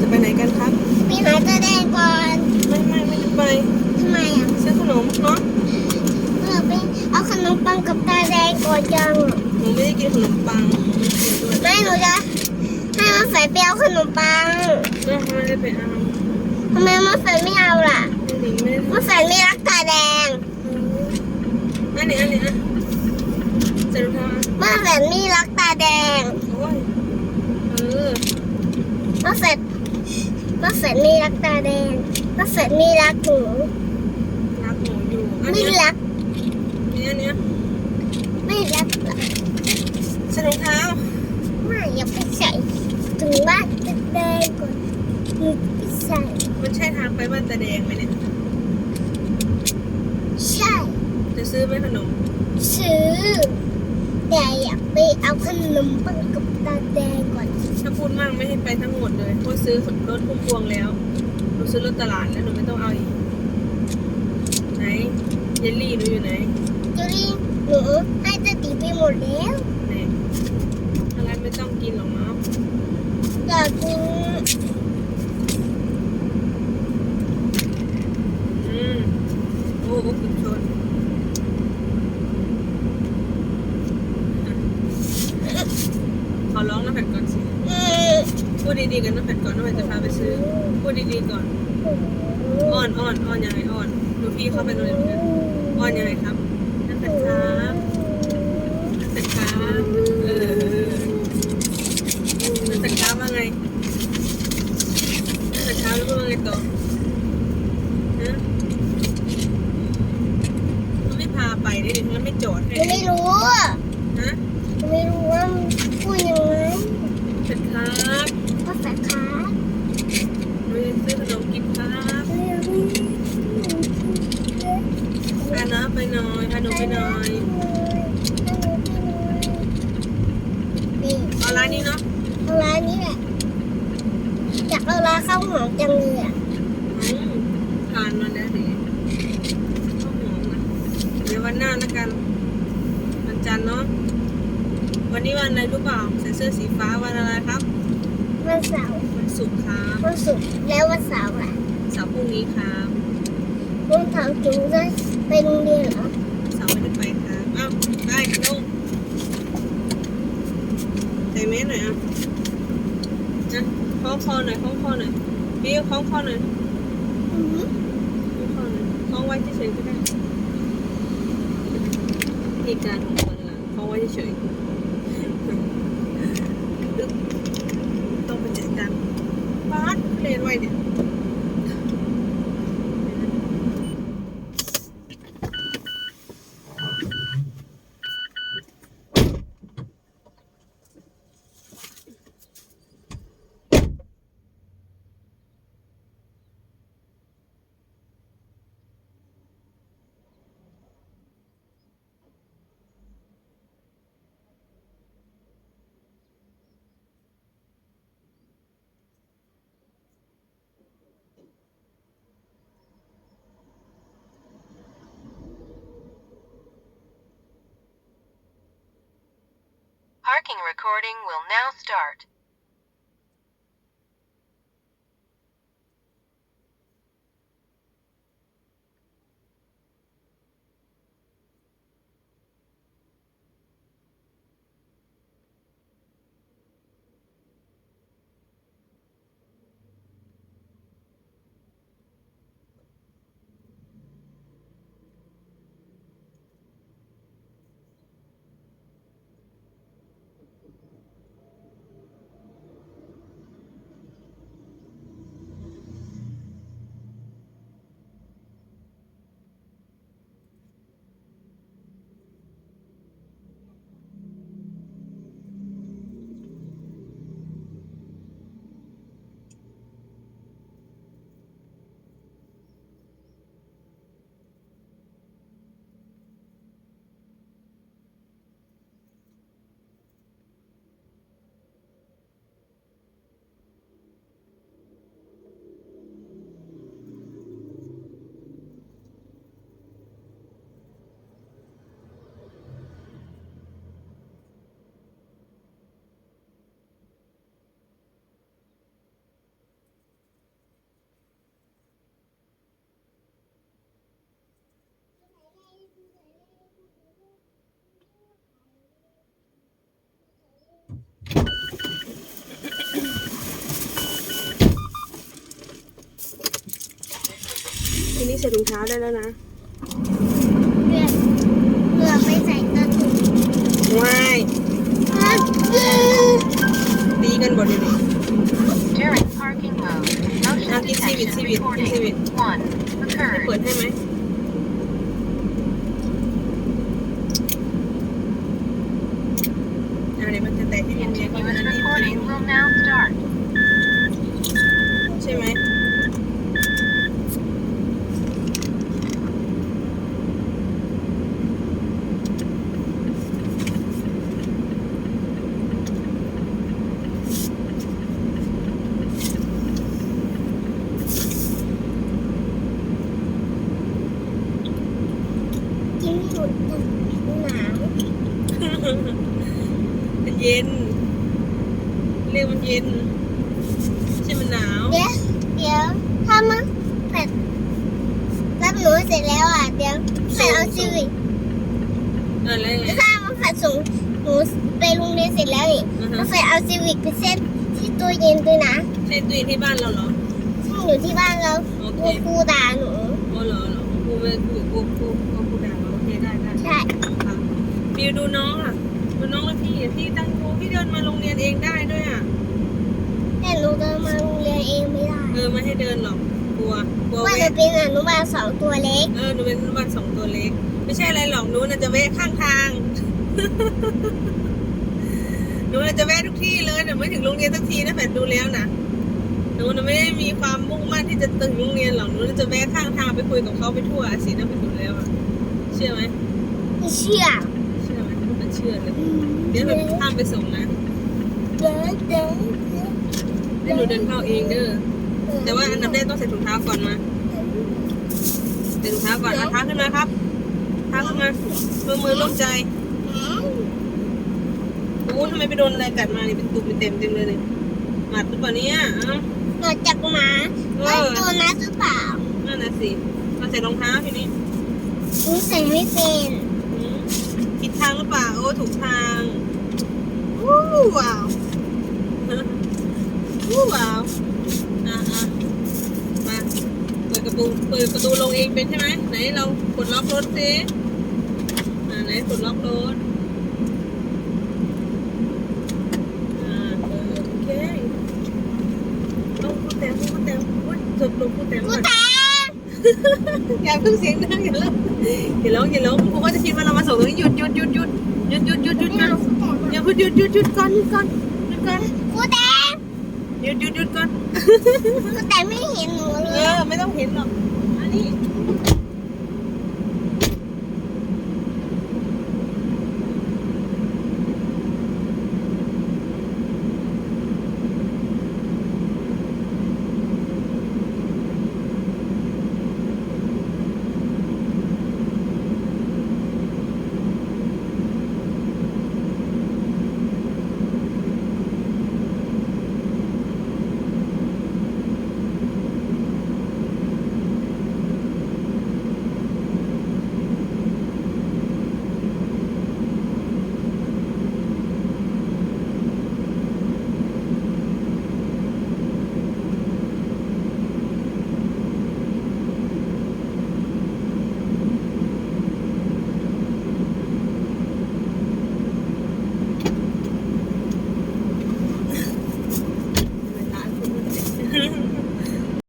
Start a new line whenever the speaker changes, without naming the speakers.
จะไปไหนกันครับ
มีหาตาแดงก่อน
ไม่ไม่ไม่ได้ไป
ทำไมอะ
ซื้อขนมเนาะ
เราไปเอาขนมปังกับตาแดงก่อนจัง
หนูไม่ได้กินขนมปังไม่ได้กินด้วย
ไม่หนูจะให้มาใส่ไปเอาขนมปัง
ก็ไม่ได้ไปเอา
ทำไมมาใส่ไม่เอาล่ะ
ไม่ได้ไม่ได้
มาใส่ไม่รักตาแดง
อันนี้อันนี้อะใส่รองเท้าอะ
มาใส่ไม่รักตาแดง
โอ้ยเออ
มาใส่ มาใส่ไม่รักตาแดงมาใส่ไม่รักหนู
รักหนูอยู่อัน
ไม่
นี้
รัก
นี่อันเนี้ย
ไม่รักหรอก
ใส่รองเท้า
ไม่อยากไปใส่ถึงบ้านตาแดงก่อนหนูไปใส่
มันใช่ทางไปบ้านตาแดงไหมเนี่ย
ใช่
จะซื้อไหมขนม
ซื้อ แต่อยากไปเอาขนมปังกับตาแดงก่อน
ถ้าพูดมากไม่ให้ไปทั้งหมดเลยเพราะซื้อรถพุ่มพวงแล้วหนูซื้อรถตลาดแล้วหนูไม่ต้องเอาอีก ไหน เยลลี่หนูอยู่ไหน
จุลีหนูให้ตาตีไปหมดแล้ว
ไหนอะไรไม่ต้องกินหรอกเนาะ
อยากกิน
อืมโอ้โหคุณชนขอร้องน้ำแผ่นก่อนสิพูดดีๆกันน้ำแผ่นก่อนน้ำแผ่นจะพาไปซื้อ พูดดีๆก่อนอ้อนอ้อนอ้อนยังไงอ้อนดูพี่เข้าไปเลยเหมือนกันอ้อนยังไงครับน้ำแผ่นครับน้ำแผ่นครับเออน้ำแผ่นครับว่าไงน้ำแผ่นครับแล้วพูดว่าไงต่อฮะมันไม่พาไปดิมันไม่จอด
ห
ให้
ไม่รู้อะ
ฮะ
หนูไม่รู้ว่ามันพูดยังไง
น้ำแผ่นครับ
ภาษาขา
หนูจะซื้อขนมกินครับพาน้าไปหน่อยพาหนูไปหน่อย
นี่
เอาร้านนี้เนาะ
เอาร้านนี้แหละอยากเอาร้านข้าวหอมจังเลยอะ
อืมทานมาแล้วดิข้าวหอมนะเดี๋ ยววันหน้าแล้วกันวันจันทร์เนาะวันนี้วันอะไรรู้เปล่าใส่เสื้อสีฟ้าวันอะไรครับ
วันเสาร์
วันศุกร์ครับ
วันศุกร์แล้ววันเสาร์อะ
เสาร์พรุ่งนี้ครับ
วันเสาร์จุ๋มจะไปโรงเรียนเหรอ
เสาร์ไม่ได้ไปครับอ้าวไปลงใส่เมสหน่อยอะนะคล้องคอหน่อยคล้องคอหน่อยพี่คล้องคอหน่อย
อือหือ
คล้องคอหน่อยคล้องไว้เฉยๆก็ได้วิ ธีการของคนละคล้องไว้เฉยต้องไปจัดการบ้านเรียนไว้เนี่ย
Parking recording will now start.
ใส่ถุงเท้าได้แล้วนะ
เพื่อเพื่อไปใส่กระตุก
ว้าย ตีกันบ่เดี๋ยวนี้
During parking mode, motion
Ah, give Civic,
detection
Civic,
recording
Civic.
1 occurred.
เปิดให้ไหมอ่าเดี๋ยวมันจะแตะให้เนียนๆเพราะมัน
Continuous
อันนี้
recording will now start.
ใช่ไหม
หมดหนาว
มันเย็น เรียกมันเย็นใช่มันหนาว
เดี๋ยวเดี๋ยวถ้ามันผัดรับหนูเสร็จแล้วอะเดี๋ยวผัดเอาชีวิต
อะไรไง
ถ้ามันผัดส่งหนูไปโรงเรียนเสร็จแล้วนี่ก็
ฮะ
ไปเอาซีวิกไปเส้นที่ตู้เย็นด้วยนะ
ใช่ตู้เย็นที่บ้านเราเหรอ
ซึ่อยู่ที่บ้านเรา
โอเค
ครูด่าหนู
โอ้เหรอเหรอครูไม่ครูครูครู
ใช่
ครับบิวดูน้องอะดูน้องแล้วพี่พี่ตั้งโงพี่เดินมาโรงเรียนเองได้ด้วยอะ
แต่หนูเดินมาโรงเรียนเองไม่ได้
เออไม่ให้เดินหรอก กลัว กลัว
ว่าหนู
แวะ
เป็นอนุบาลสองตัวเล็ก
เออหนูเป็นวันสองตัวเล็ก ไม่ใช่อะไรหรอกหนูน่ะจะแวะข้างทาง หนูน่ะจะแวะทุกที่เลยแต่ไม่ถึงโรงเรียนสักทีนะแฝดดูแล้วนะหนูน่ะไม่ได้มีความมุ่งมั่นที่จะถึงโรงเรียนหรอกหนูน่ะจะแวะข้างทางไปคุยกับเขาไปทั่วสินะแฝดดูแล้วอะเชื่อไหม
ไม่ เชื่อ
เชื่อไหมมันเชื่อเลยเดี๋ยวเราข้ามไปส่งนะ
เดินเดิน
ให้หนูเดินเข้าเองเด้อแต่ว่าอันดับแรกต้องใส่ถุงเท้าก่อนมาใส่ถุงเท้าก่อนเอาเท้าขึ้นมาครับเท้าขึ้นมามือมือลงใจโอ้ทำไมไปโดนอะไรกัดมานี่เป็นตุ่มเป็นเต็มเต็มเลยเนี่ยหมัดหรือเปล่าเนี่ยเอ้า
หนูจากหมา
เอ
ไล่
อ
ตัวนั้นหรือเปล่า
นั่นน่ะสิมาใส่รองเท้าทีนี้
หนูใส่ไม่เป็น
ผิดทางหรือเปล่าโอ้ถูกทางวู้ว้าววู้ว้าวอะอะมาเปิดกระปูเปิดประตูลงเองเป็นใช่ไหมไหนเรากดล็อกรถสิอ่าไหนกดล็อกรถอ่าเปิดโอเคต้องพูดแต่พูดแต่พูดจบลงพูดแต่
กู
ก่อน
ตา
อย่าเพิ่งเสียงดังอย่าร้องอย่าร้องอย่าร้องคุณครูก็จะคิด หยุดหยุดหยุดก่อนหยุดก่อนหยุดก่อน
กูตา
หยุดหยุดหยุดก่อน
กูแต่ไม่เห็นหนูเล
เอยอไม่ต้องเห็นหรอกอันนี้